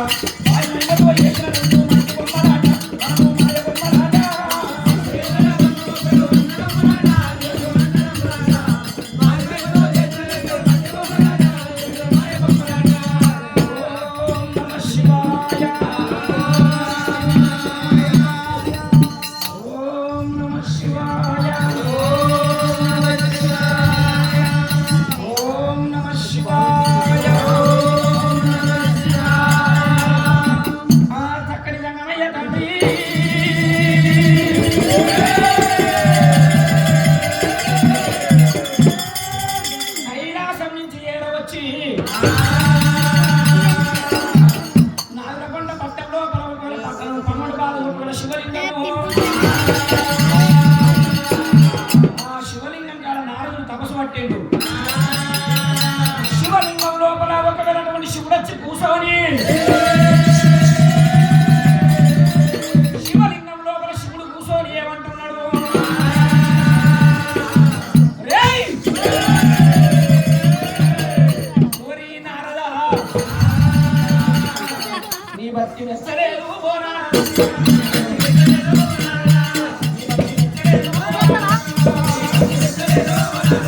now. వచ్చి. నాగరకొండ పట్టంలో పమ్మడు పట్టణం బాలు శివలింగము. ఆ శివలింగం కాడ నారదుడు తపస్సు పట్టిండు. శివలింగం లోపల ఒకవేళ శివుడు వచ్చి కూర్చొని శివలింగం లోపల శివుడు కూర్చొని ఏమంటున్నాడు రేయ్! ఓరి నారదా, నీ బతికి మెచ్చలేదు ఓ నారదా.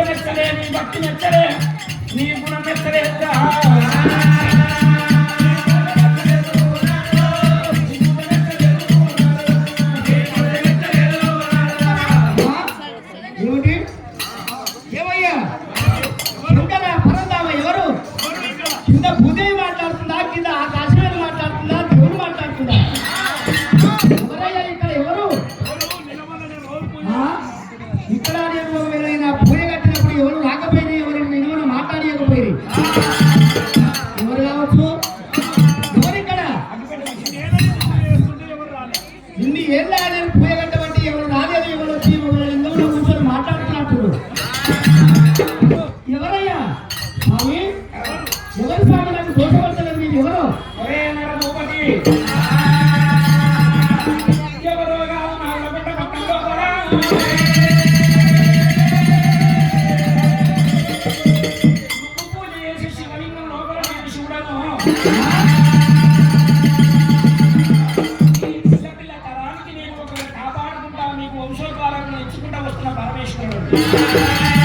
నీ మెచ్చలే నీ భక్తి మెచ్చలే నీ గుణం మెచ్చలే ఏమయ్యా? కింద ఎవరు? కింద భూదేవి ఏం ఏళ్ళ నేను ఎవరు రాలేదు ఎవరు వచ్చి ఎవరు ఇందులో కూర్చొని మాట్లాడుతున్నప్పుడు ఎవరయ్యా? స్వామి? ఎవరు స్వామి? నాకు దోషపడతలేదు. మీరు ఎవరు? శివలింగం లోపల శివుడను ఇచ్చుకుంటా వస్తున్న పరమేశ్వరుడు